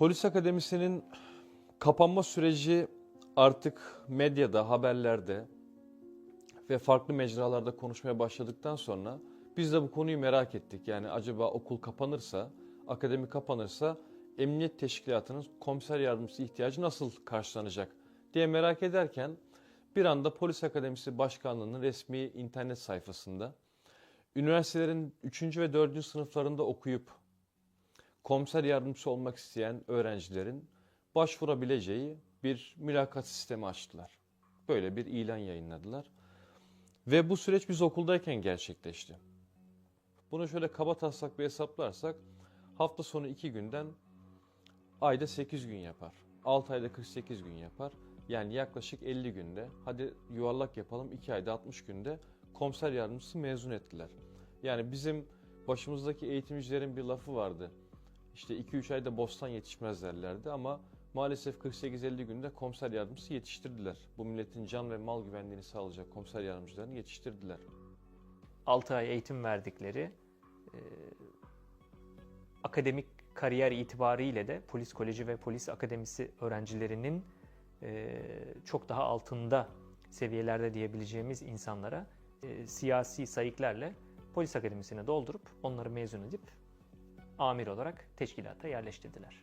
Polis Akademisi'nin kapanma süreci artık medyada, haberlerde ve farklı mecralarda konuşmaya başladıktan sonra biz de bu konuyu merak ettik. Yani acaba okul kapanırsa, akademi kapanırsa emniyet teşkilatının komiser yardımcısı ihtiyacı nasıl karşılanacak diye merak ederken bir anda Polis Akademisi Başkanlığı'nın resmi internet sayfasında üniversitelerin 3. ve 4. sınıflarında okuyup komiser yardımcısı olmak isteyen öğrencilerin başvurabileceği bir mülakat sistemi açtılar. Böyle bir ilan yayınladılar. Ve bu süreç biz okuldayken gerçekleşti. Bunu şöyle kaba taslak bir hesaplarsak hafta sonu 2 günden ayda 8 gün yapar. 6 ayda 48 gün yapar. Yani yaklaşık 50 günde, hadi yuvarlak yapalım 2 ayda 60 günde komiser yardımcısı mezun ettiler. Yani bizim başımızdaki eğitimcilerin bir lafı vardı. İşte 2-3 ayda bostan yetişmez derlerdi ama maalesef 48-50 günde komiser yardımcısı yetiştirdiler. Bu milletin can ve mal güvenliğini sağlayacak komiser yardımcılarını yetiştirdiler. 6 ay eğitim verdikleri e, akademik kariyer itibariyle de polis koleji ve polis akademisi öğrencilerinin e, çok daha altında seviyelerde diyebileceğimiz insanlara e, siyasi sayıklarla polis akademisine doldurup onları mezun edip amir olarak teşkilata yerleştirdiler.